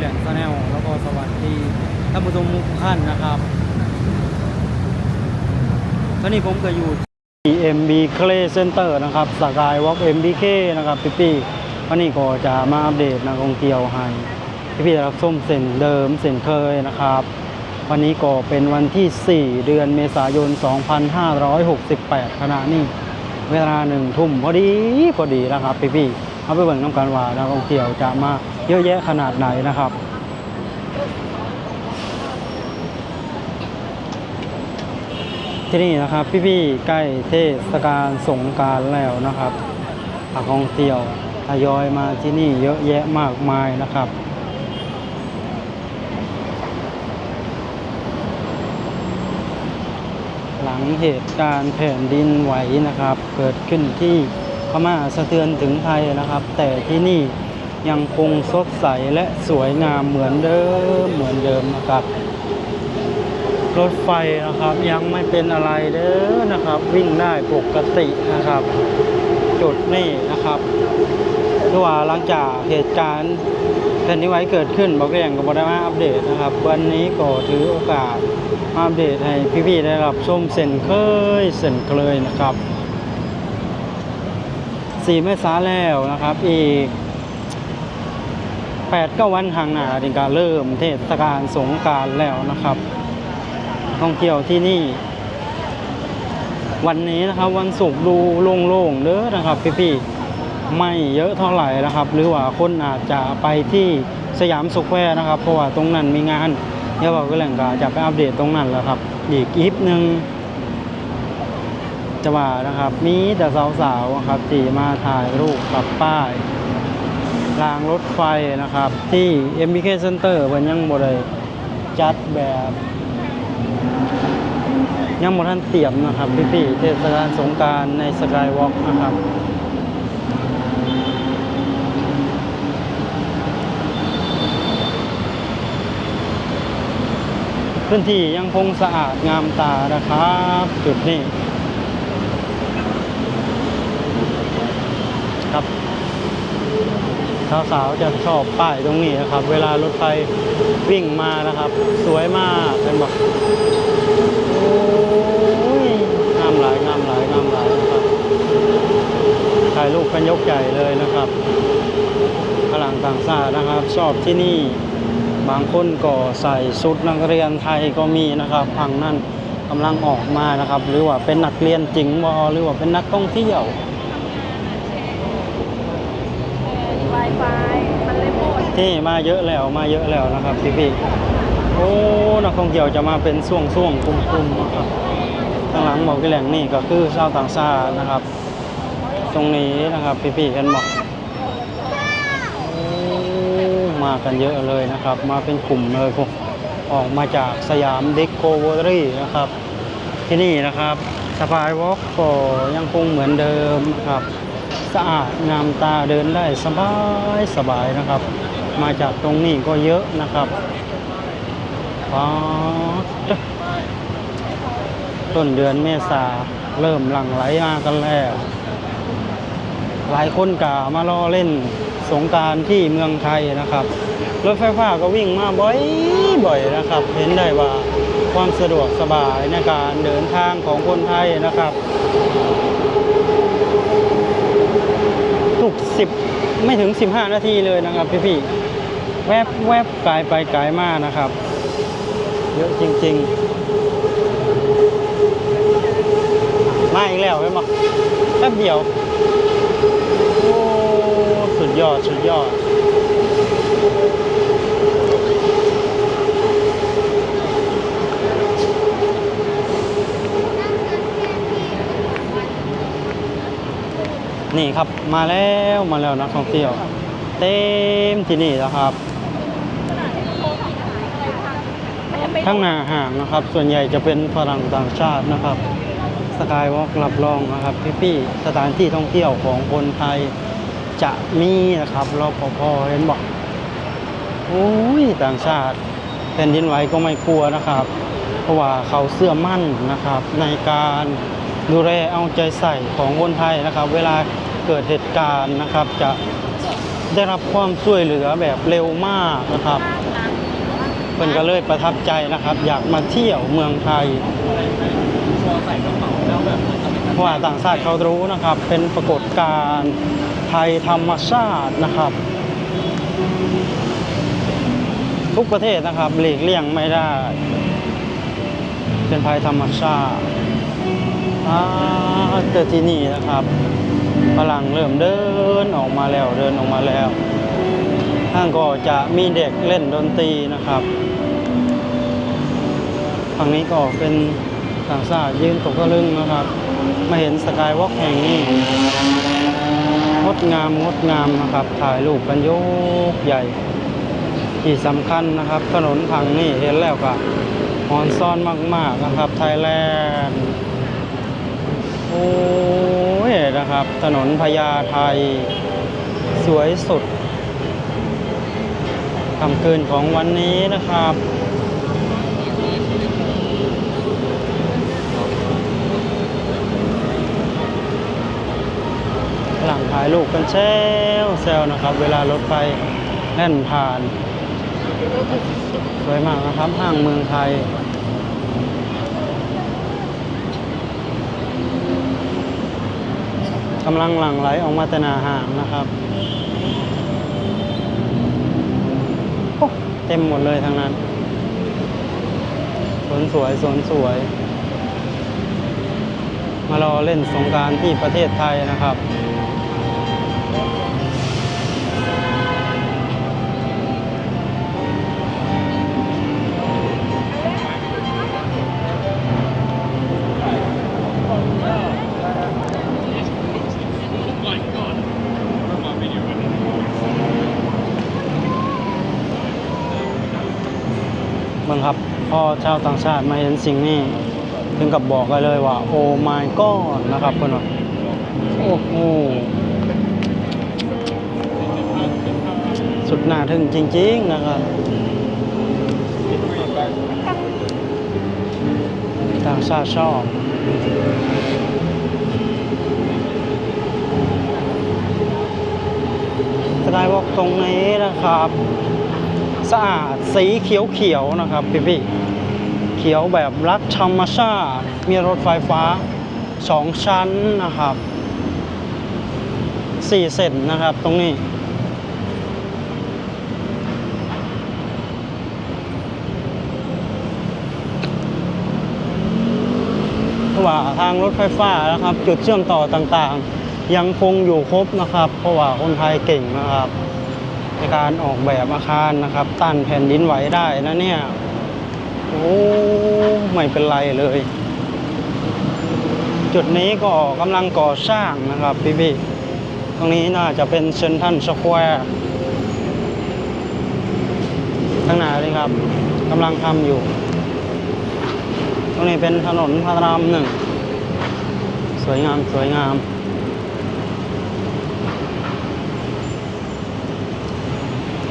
พี่พี่เอฟซีบ่าวกิเลนซาแนลแล้วก็สวัสดีท่านผู้ชมทุกท่านนะครับตอนนี้ผมก็อยู่ที่ MB Clay Center นะครับสกายวอล์ก MBK นะครับพี่พี่วันนี้ก็จะมาอัปเดตนักท่องเที่ยวให้พี่พี่รับส้มเส้นเดิมเส้นเคยนะครับ วันนี้ก็เป็นวันที่ 4 เดือนเมษายน 2568 ขณะนี้เวลาหนึ่งทุ่มพอดีพอดีนะครับพี่พี่ๆเอาไปเบิ่งน้ำกันว่านักท่องเที่ยวจะมา เยอะแยะขนาดไหนนะครับ ที่นี่นะครับพี่ๆใกล้เทศกาลสงการแล้วนะครับนักท่องเที่ยวทยอยมาที่นี่เยอะแยะมากมายนะครับหลังเหตุการณ์แผ่นดินไหวนะครับ เกิดขึ้นที่พม่าสะเทือนถึงไทยนะครับ แต่ที่นี่ ยังคงสดใสและสวยงามเหมือนเดิมเหมือนเดิมนะครับ รถไฟนะครับยังไม่เป็นอะไรเด้อนะครับ วิ่งได้ปกตินะครับ จุดนี้นะครับคือว่าหลังจากเหตุการณ์แผ่นดินไหวเกิดขึ้นบอกเรียงกับบได้มาอัปเดตนะครับ วันนี้ก็ถือโอกาสมาอัปเดตให้พี่ๆได้รับชมเส้นเคยเส้นเคยนะครับสี่เมษาแล้วนะครับอีก แปดก็วันห่างหน้าถึงการเริ่มเทศกาลสงกรารแล้วนะครับ ท่องเที่ยวที่นี่ วันนี้นะครับวันศุกร์ดูโล่งๆเด้อนะครับพี่ๆไม่เยอะเท่าไหร่นะครับ หรือว่าคนอาจจะไปที่สยามสแควร์นะครับ เพราะว่าตรงนั้นมีงานเดี๋ยวบอกก็แหล่งกาจะไปอัปเดตตรงนั้นแล้วครับ อีกอีฟหนึ่งจะว่านะครับ มีแต่สาวๆครับที่มาถ่ายรูปกับป้าย รางรถไฟนะครับ ที่ MBK Center เพิ่นยังบ่ได้จัดแบบยังหมดท่านเตรียมนะครับ พี่ๆเทศกาลสงการในสกายวอล์กนะครับ พื้นที่ยังคงสะอาดงามตานะครับ จุดนี้ ครับ สาวๆจะชอบป้ายตรงนี้นะครับ เวลารถไฟวิ่งมานะครับ สวยมากเห็นบอกงามหลายงามหลายงามหลายนะครับถ่ายรูปกันยกใหญ่เลยนะครับฝรั่งต่างชาตินะครับ ชอบที่นี่บางคนก็ใส่ชุดนักเรียนไทยก็มีนะครับพังนั่นกำลังออกมานะครับ หรือว่าเป็นนักเรียนจริงบอหรือว่าเป็นนักท่องเที่ยว Wi-Fi มันเลยหมด ที่มาเยอะแล้วมาเยอะแล้วนะครับพี่พี่ๆโอ้นักท่องเที่ยวจะมาเป็นช่วงช่วงๆกลุ่มๆนะครับข้างหลังบอกกี่แหล่งนี่ก็คือชาวต่างชาตินะครับ ตรงนี้นะครับพี่พี่ๆกันบอกโอ้มากันเยอะเลยนะครับ มาเป็นกลุ่มเลยพวกออกมาจากสยามดิโกเวอรี่นะครับ ที่นี่นะครับสปายวอล์กก็ยังคงเหมือนเดิมครับ สะอาดงามตาเดินได้สบายสบายนะครับ มาจากตรงนี้ก็เยอะนะครับป๊าดต้นเดือนเมษาเริ่มหลั่งไหลมากันแล้ว หลายคนกะมารอเล่นสงการที่เมืองไทยนะครับ รถไฟฟ้าก็วิ่งมาบ่อยบ่อยนะครับ เห็นได้ว่าความสะดวกสบายในการเดินทางของคนไทยนะครับ ทุกสิบไม่ถึง 15 นาทีเลยนะครับพี่พี่ๆ แวบแวบไกลไปไกลมากนะครับ เยอะจริง ๆ มาอีกแล้วไหมบอแป๊บเดียว โอ้สุดยอด สุดยอดนี่ครับมาแล้วมาแล้วนักท่องเที่ยว เต็มที่นี่แล้วครับ ข้างหน้าห่างนะครับ ส่วนใหญ่จะเป็นฝรั่งต่างชาตินะครับ สกายวอล์กรับรองนะครับพี่ๆสถานที่ท่องเที่ยวของคนไทยจะมีนะครับรปภเห็นบอกโอ้ยต่างชาติแผ่นดินไหวก็ไม่กลัวนะครับ เพราะว่าเขาเสื่อมั่นนะครับ ในการดูแลเอาใจใส่ของคนไทยนะครับ เวลาเกิดเหตุการณ์นะครับจะได้รับความช่วยเหลือแบบเร็วมากนะครับ พิ่นก็เลยประทับใจนะครับ อยากมาเที่ยวเมืองไทยเพราะว่าต่างชาติเขารู้นะครับ เป็นปรากฏการณ์ไทยธรรมชาตินะครับ ทุกประเทศนะครับหลีกเลี่ยงไม่ได้ เป็นภัยธรรมชาติอาเจอที่นี่นะครับพลังเริ่มเดินออกมาแล้วเดินออกมาแล้วห้างก็จะมีเด็กเล่นดนตรีนะครับ ฝั่งนี้ก็เป็นต่างชาติยืนตกตะลึงนะครับ มาเห็นสกายวอล์กแห่งนี้งดงามงดงามนะครับ ถ่ายรูปกันยกใหญ่ ที่สำคัญนะครับ ถนนทางนี้เห็นแล้วก็ฮอนซ่อนมาก ๆนะครับ ไทยแลนด์โอ้ยนะครับ ถนนพญาไทสวยสุดค่ำคืนของวันนี้นะครับ หลัง ถ่ายรูปกันแซวแซวนะครับ เวลารถไฟแล่นผ่าน สวยมากนะครับห้างเมืองไทยกำลังหลั่งไหลออกมาแต่นาห่างนะครับโอ้เต็มหมดเลยทางนั้นสวนสวยสวนสวย มารอเล่นสงการที่ประเทศไทยนะครับ บังครับพ่อชาวต่างชาติมาเห็นสิ่งนี้ถึงกับบอกกันเลยว่า โอ้ my god นะครับเพื่อนว่าโอ้โห สุดหน่าทึ่งจริง ๆ นะครับต่างชาติชอบสกายวอกตรงนี้นะครับ สะอาดสีเขียวๆนะครับพี่พี่ๆเขียวแบบรักธรรมชาติมีรถไฟฟ้าสองชั้นนะครับสี่เส้นนะครับตรงนี้ เพราะว่า ทางรถไฟฟ้านะครับ จุดเชื่อมต่อต่างๆ ยังคงอยู่ครบนะครับ เพราะว่าคนไทยเก่งนะครับ ในการออกแบบอาคารนะครับต้านแผ่นดินไหวได้นะเนี่ยโอ้ไม่เป็นไรเลย จุดนี้ก็กำลังก่อสร้างนะครับพี่พี่ๆตรงนี้น่าจะเป็นเซนทันสแควร์ข้างหน้าเลยครับกำลังทำอยู่ ตรงนี้เป็นถนนพระรามหนึ่ง สวยงาม สวยงาม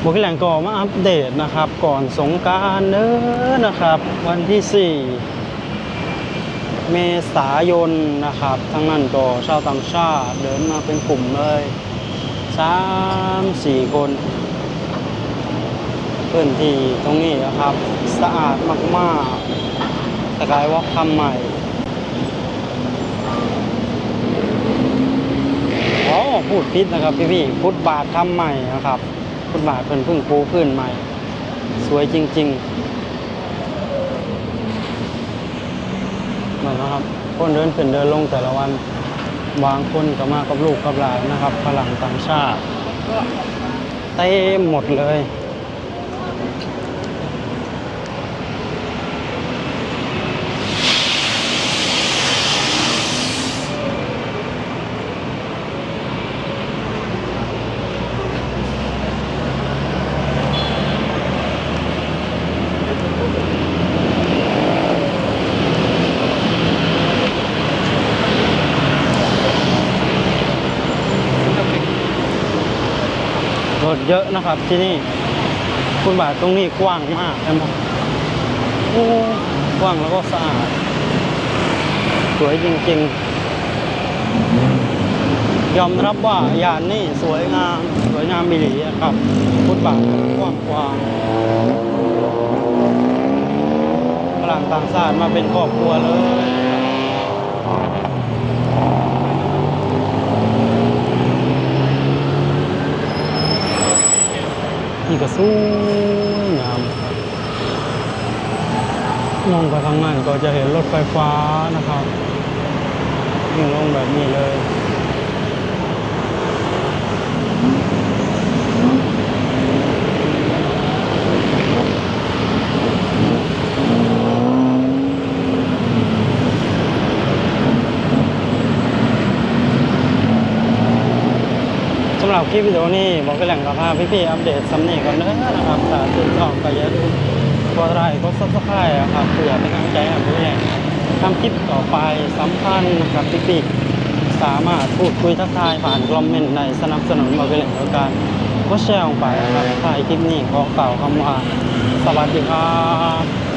บกแหล่งก่อมาอัปเดตนะครับ ก่อนสงการเนอะนะครับ วันที่ 4 เมษายนนะครับ ทั้งนั้นก็ชาวต่างชาติเดินมาเป็นกลุ่มเลย 3 4 คนพื้นที่ตรงนี้นะครับ สะอาดมากๆสกายวอล์กทำใหม่ อ๋อพูดพิษนะครับพี่พี่พุทธบาททำใหม่นะครับฟุตบาทเพิ่นเพิ่งปูพื้นใหม่ สวยจริงๆนั่นะครับคนเดินเป็นเดินลงแต่ละวันบางคนก็มากับลูกกับหลานนะครับฝรั่งต่างชาติเต็มหมดเลย เยอะนะครับที่นี่คุณบาทตรงนี้กว้างมากใช่ไหมโอ้กว้างแล้วก็สะอาด สวยจริงๆ ยอมรับว่ายานนี่สวยงาม สวยงามมิลีครับพุทธบาทกว้างกว้างฝรั่งต่างชาติมาเป็นครอบครัวเลย นี่ก็สวยงามครับมองไปข้างในก็จะเห็นรถไฟฟ้านะครับวิ่งลงแบบนี้เลยำหรับคลิปวิดีโอนี้บอกไปแหล่งกับภาพพี่ๆอัปเดตสำเนียงก่อนเด้อนะครับถ้าตื่นชอบก็อย่าลืมกดไลค์กดซับสไครต์ครับเพื่อเป็นกำลังใจให้พี่แหล่งทำคลิปต่อไปสำคัญนะครับพี่ๆสามารถพูดคุยทักทายผ่านคอมเมนต์ในสนับสนุนบอกไปแหล่งโดยการกดแชร์ลงไปนะครับถ่ายคลิปนี้ขอกล่าคำว่าสวัสดีครับ